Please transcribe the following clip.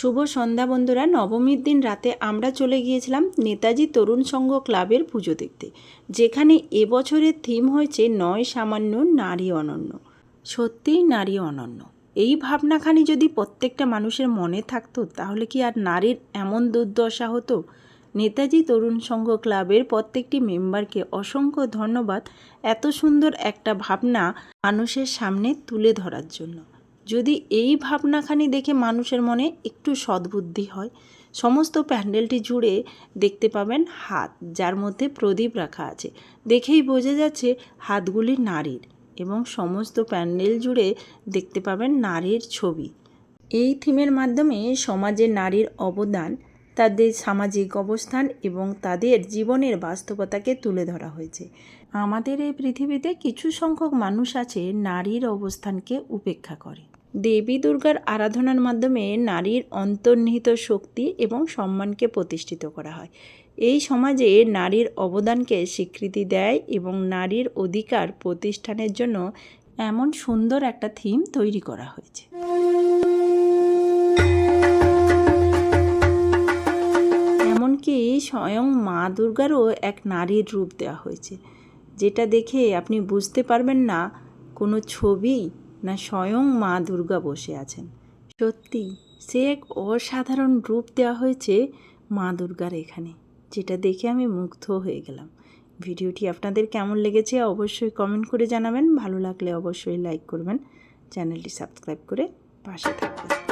শুভ সন্ধ্যা বন্ধুরা, নবমীর দিন রাতে আমরা চলে গিয়েছিলাম নেতাজি তরুণ সংঘ ক্লাবের পুজো দেখতে, যেখানে এবছরের থিম হয়েছে নয় সামান্য নারী অনন্য। সত্যিই নারী অনন্য। এই ভাবনাখানি যদি প্রত্যেকটা মানুষের মনে থাকতো, তাহলে কি আর নারীর এমন দুর্দশা হতো? নেতাজি তরুণ সংঘ ক্লাবের প্রত্যেকটি মেম্বারকে অসংখ্য ধন্যবাদ এত সুন্দর একটা ভাবনা মানুষের সামনে তুলে ধরার জন্য। যদি এই ভাবনাখানি দেখে মানুষের মনে একটু সদ্বুদ্ধি হয়, সমস্ত প্যান্ডেলটি জুড়ে দেখতে পাবেন হাত, যার মধ্যে প্রদীপ রাখা আছে। দেখেই বোঝা যাচ্ছে হাতগুলি নারীর এবং সমস্ত প্যান্ডেল জুড়ে দেখতে পাবেন নারীর ছবি। এই থিমের মাধ্যমে সমাজে নারীর অবদান, তাদের সামাজিক অবস্থান এবং তাদের জীবনের বাস্তবতাকে তুলে ধরা হয়েছে। আমাদের এই পৃথিবীতে কিছু সংখ্যক মানুষ আছে নারীর অবস্থানকে উপেক্ষা করে। দেবী দুর্গার আরাধনার মাধ্যমে নারীর অন্তর্নিহিত শক্তি এবং সম্মানকে প্রতিষ্ঠিত করা হয়। এই সমাজে নারীর অবদানকে স্বীকৃতি দেয় এবং নারীর অধিকার প্রতিষ্ঠানের জন্য এমন সুন্দর একটা থিম তৈরি করা হয়েছে। এমনকি স্বয়ং মা দুর্গারও এক নারীর রূপ দেওয়া হয়েছে। যেটা দেখে আপনি বুঝতে পারবেন না, কোনো ছবি না স্বয়ং মা দুর্গা বসে আছেন। সত্যি, সে এক অসাধারণ রূপ দেওয়া হয়েছে মা দুর্গার এখানে, যেটা দেখে আমি মুগ্ধ হয়ে গেলাম। ভিডিওটি আপনাদের কেমন লেগেছে অবশ্যই কমেন্ট করে জানাবেন, ভালো লাগলে অবশ্যই লাইক করবেন, চ্যানেলটি সাবস্ক্রাইব করে পাশে থাকবেন।